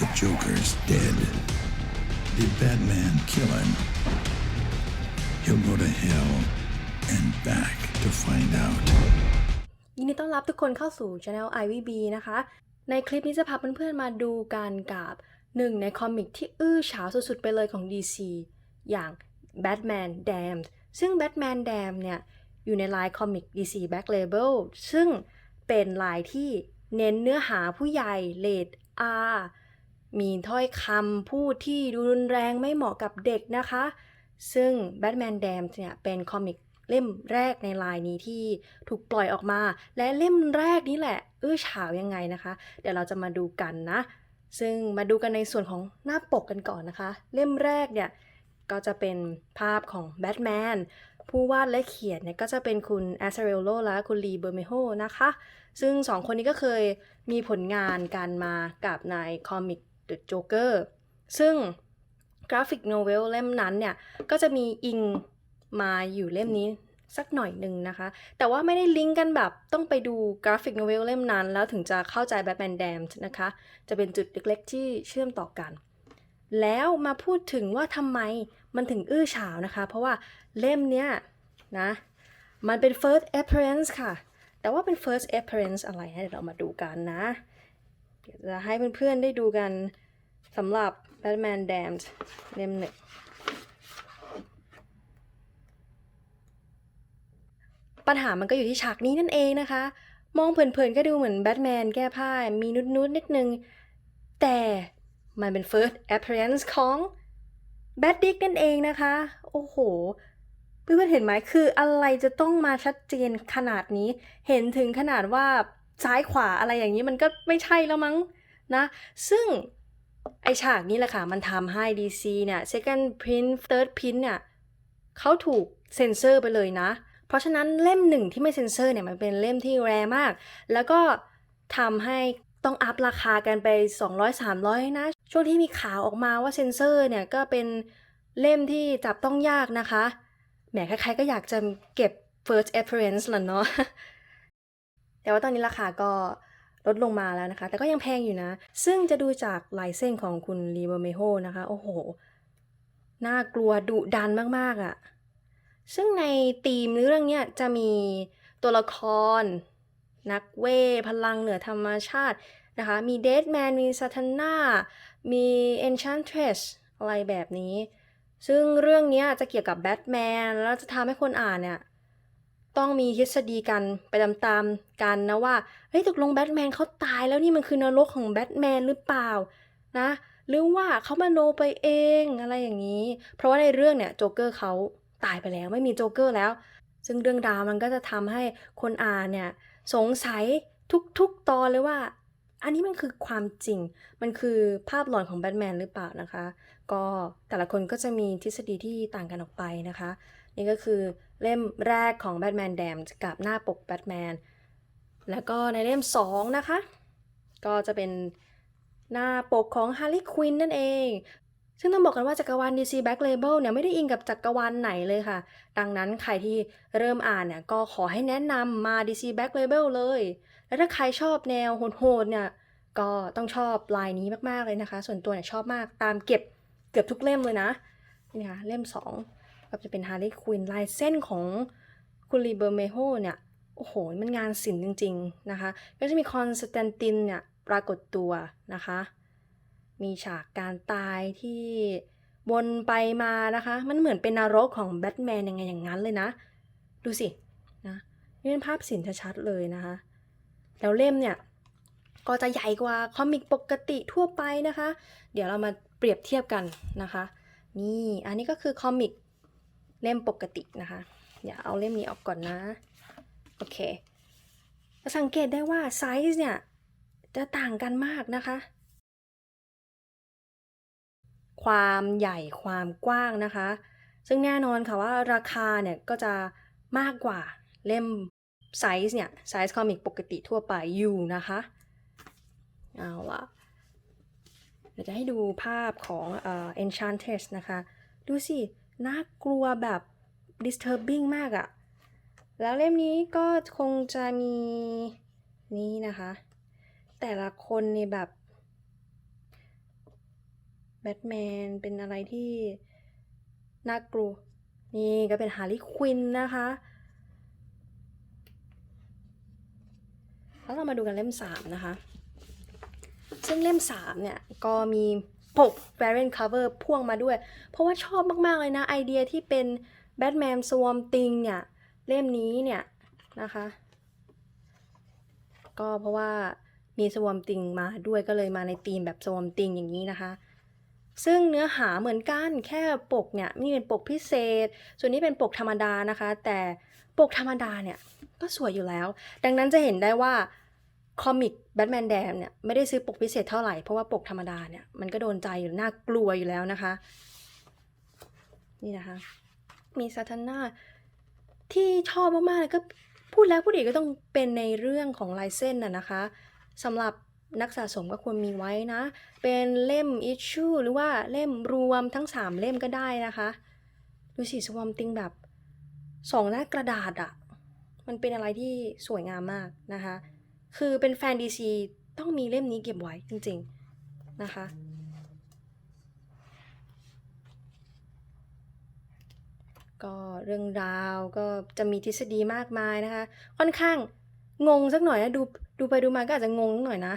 The Joker's dead. Did Batman kill him? He'll go to hell and back to find out. ยินดีต้อนรับทุกคนเข้าสู่ Channel IVB นะคะ ในคลิปนี้จะพาเพื่อนๆมาดูการกับหนึ่งในคอมิกที่อื้อฉาวสุดๆไปเลยของ DC อย่าง Batman Damned ซึ่ง Batman Damned เนี่ย อยู่ในลน์คอมิก DC Black Label ซึ่งเป็นลน์ที่เน้นเนื้อหาผู้ใหญ่เลด R มีถ้อยคำพูดที่ดูรุนแรงไม่เหมาะกับเด็กนะคะ ซึ่ง Batman d a m เนี่ยเป็นคอมิกเล่มแรกในลายนี้ที่ถูกปล่อยออกมา และเล่มแรกนี้แหละ เอื้อฉาวยังไงนะคะ เดี๋ยวเราจะมาดูกันนะ ซึ่งมาดูกันในส่วนของหน้าปกกันก่อนนะคะ เล่มแรกเนี่ยก็จะเป็นภาพของแบทแมนผู้วาดและเขียนเนี่ยก็จะเป็นคุณแอสเซเรโลและคุณลีเบอร์เมโฮนะคะ ซึ่งสองคนนี้ก็เคยมีผลงานกันมากับในคอมิก The Joker ซึ่งกราฟิกโนเวลเล่มนั้นเนี่ย ก็จะมีอิงมาอยู่เล่มนี้สักหน่อยหนึ่งนะคะ แต่ว่าไม่ได้ลิงก์กันแบบต้องไปดูกราฟิกโนเวลเล่มนั้น แล้วถึงจะเข้าใจ Batman Damned นะคะ จะเป็นจุดเล็กๆ ที่เชื่อมต่อกัน แล้วมาพูดถึงว่าทำไมมันถึงอื้อฉาวนะคะ เพราะว่าเล่มเนี้ยนะ มันเป็น first appearance ค่ะ แต่ว่าเป็น first appearance อะไรนะเดี๋ยวเรามาดูกันนะ จะให้เพื่อนๆได้ดูกันสำหรับ Batman Damned เล่มหนึ่งปัญหามันก็อยู่ที่ฉากนี้นั่นเองนะคะ มองเผินๆก็ดูเหมือนแบทแมนแก้ผ้า มีนุดๆนิดนึง แต่มันเป็น first appearance ของแบทดิกนั่นเองนะคะ โอ้โห เพื่อนๆเห็นไหมคืออะไรจะต้องมาชัดเจนขนาดนี้ เห็นถึงขนาดว่า ซ้ายขวาอะไรอย่างนี้มันก็ไม่ใช่แล้วมั้งนะ ซึ่งไอฉากนี้แหละค่ะ มันทำให้ DC เนี่ย second print third print เนี่ยเขาถูกเซ็นเซอร์ไปเลยนะ เพราะฉะนั้นเล่มหนึ่งที่ไม่เซ็นเซอร์เนี่ย มันเป็นเล่มที่แรมาก แล้วก็ทำให้ต้องอัพราคากันไป 200-300 นะ ช่วงที่มีข่าวออกมาว่าเซ็นเซอร์เนี่ย ก็เป็นเล่มที่จับต้องยากนะคะ แหมใครๆก็อยากจะเก็บ first appearance ล่ะเนาะ แต่ว่าตอนนี้ราคาก็ลดลงมาแล้วนะคะ แต่ก็ยังแพงอยู่นะ ซึ่งจะดูจากลายเส้นของคุณลีเบอร์เมโฮนะคะ โอ้โห น่ากลัวดุดันมาก ๆอะ่ะ ซึ่งในธีมเรื่องเนี้ยจะมีตัวละคร นักเวทพลังเหนือธรรมชาตินะคะ มีเดดแมน มีซา t าน่า มีเอนชันเทรสอะไรแบบนี้ ซึ่งเรื่องนี้จะเกี่ยวกับแบทแมน แล้วจะทำให้คนอ่านเนี่ย ต้องมีทฤษฎีกันไปตามๆกันนะว่าเฮ้ยตกลงแบทแมนเขาตายแล้วนี่มันคือนรกของแบทแมนหรือเปล่านะหรือว่าเขามาโนไปเองอะไรอย่างนี้ เพราะว่าในเรื่องเนี่ยโจ๊กเกอร์เขาตายไปแล้วไม่มีโจ๊กเกอร์แล้ว ซึ่งเรื่องราวมันก็จะทำให้คนอ่านเนี่ยสงสัยทุกๆตอนเลยว่า อันนี้มันคือความจริง มันคือภาพหลอนของแบทแมนหรือเปล่านะคะ ก็แต่ละคนก็จะมีทฤษฎีที่ต่างกันออกไปนะคะ นี่ก็คือ เล่มแรกของ Batman Damned กับหน้าปกแบทแมนแล้วก็ในเล่ม 2 นะคะ ก็จะเป็นหน้าปกของ Harley Quinn นั่นเอง ซึ่งต้องบอกกันว่าจักรวาล DC Black Label เนี่ยไม่ได้อิงกับจักรวาลไหนเลยค่ะ ดังนั้นใครที่เริ่มอ่านเนี่ยก็ขอให้แนะนำมา DC Black Label เลย แล้วถ้าใครชอบแนวโหดๆเนี่ยก็ต้องชอบลายนี้มากๆเลยนะคะ ส่วนตัวเนี่ยชอบมากตามเก็บเกือบทุกเล่มเลยนะนี่ค่ะเล่ม 2 ก็จะเป็น Harley Quinn ลายเส้นของคุณลีเบอร์เมโฮเนี่ย โอ้โห มันงานศิลป์จริง ๆ นะคะ ก็จะมีคอนสแตนตินเนี่ยปรากฏตัวนะคะ มีฉากการตายที่วนไปมานะคะ มันเหมือนเป็นนรกของแบทแมนยังไงอย่างนั้นเลยนะ ดูสินะนี่เป็นภาพศิลป์ชัดๆเลยนะคะ แล้วเล่มเนี่ย ก็จะใหญ่กว่าคอมิกปกติทั่วไปนะคะ เดี๋ยวเรามาเปรียบเทียบกันนะคะ นี่ อันนี้ก็คือคอมิก เล่มปกตินะคะเดี๋ยวเอาเล่มนี้ออกก่อนนะ โอเค สังเกตได้ว่าไซส์เนี่ย จะต่างกันมากนะคะ ความใหญ่ความกว้างนะคะ ซึ่งแน่นอนค่ะว่าราคาเนี่ยก็จะมากกว่าเล่มไซส์เนี่ยไซส์คอมิกปกติทั่วไปอยู่นะคะ เอาละเดี๋ยวจะให้ดูภาพของเอ่อ Enchantress นะคะ ดูสิ น่ากลัวแบบ disturbing มากอะแล้วเล่มนี้ก็คงจะมีนี่นะคะ แต่ละคนในแบบแบทแมนเป็นอะไรที่น่ากลัว นี่ก็เป็นฮาร์ลีควินนะคะ แล้วเรามาดูกันเล่ม 3 นะคะ ซึ่งเล่ม 3 เนี่ย ก็มี ปก variant cover พ่วงมาด้วย เพราะว่าชอบมาก ๆ เลยนะ ไอเดียที่เป็นแบทแมนสวอมติงเนี่ย เล่มนี้เนี่ยนะคะ ก็เพราะว่ามีสวอมติงมาด้วยก็เลยมาในธีมแบบสวอมติงอย่างนี้นะคะ ซึ่งเนื้อหาเหมือนกันแค่ปกเนี่ยนี่เป็นปกพิเศษ ส่วนนี้เป็นปกธรรมดานะคะ แต่ปกธรรมดาเนี่ยก็สวยอยู่แล้ว ดังนั้นจะเห็นได้ว่า คอมิกแบทแมนแดมเนี่ยไม่ได้ซื้อปกพิเศษเท่าไหร่ เพราะว่าปกธรรมดาเนี่ยมันก็โดนใจอยู่น่ากลัวอยู่แล้วนะคะ นี่นะคะ มีซาตาน่าที่ชอบมากๆเลยก็พูดแล้วพูดอีกก็ต้องเป็นในเรื่องของลายเส้นน่ะนะคะสำหรับนักสะสมก็ควรมีไว้นะ เป็นเล่มอิชชูหรือว่าเล่มรวมทั้ง 3 เล่มก็ได้นะคะ ดูสิสวอมติงแบบสองหน้ากระดาษอะมันเป็นอะไรที่สวยงามมากนะคะ คือเป็นแฟนดีซีต้องมีเล่มนี้เก็บไว้จริงๆนะคะ ก็เรื่องราวก็จะมีทฤษฎีมากมายนะคะ ค่อนข้างงงสักหน่อยนะดูดูไปดูมาก็อาจจะงงหน่อยนะ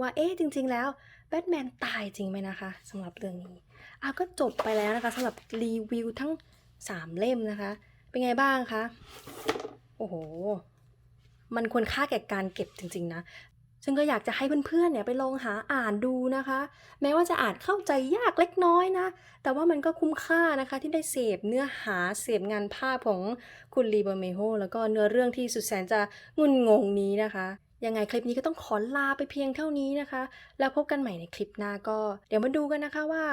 ว่าเอ๊ะจริง ๆ แล้วแบทแมนตายจริงไหมนะคะสำหรับเรื่องนี้อะก็จบไปแล้วนะคะสำหรับรีวิวทั้ง 3 เล่มนะคะ เป็นไงบ้างคะ โอ้โห มันควรค่าแก่การเก็บจริง ๆ นะซึ่งก็อยากจะให้เพื่อนๆเนี่ยไปลองหาอ่านดูนะคะ แม้ว่าจะอ่านเข้าใจยากเล็กน้อยนะ แต่ว่ามันก็คุ้มค่านะคะที่ได้เสพเนื้อหาเสพงานภาพของคุณลีเบอร์เมโฮแล้วก็เนื้อเรื่องที่สุดแสนจะงุนงงนี้นะคะยังไงคลิปนี้ก็ต้องขอลาไปเพียงเท่านี้นะคะ แล้วพบกันใหม่ในคลิปหน้าก็ เดี๋ยวมาดูกันนะคะว่า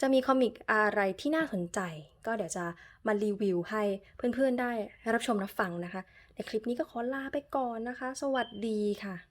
จะมีคอมิกอะไรที่น่าสนใจ ก็เดี๋ยวจะมารีวิวให้เพื่อนๆได้รับชมรับฟังนะคะ ในคลิปนี้ก็ขอลาไปก่อนนะคะ สวัสดีค่ะ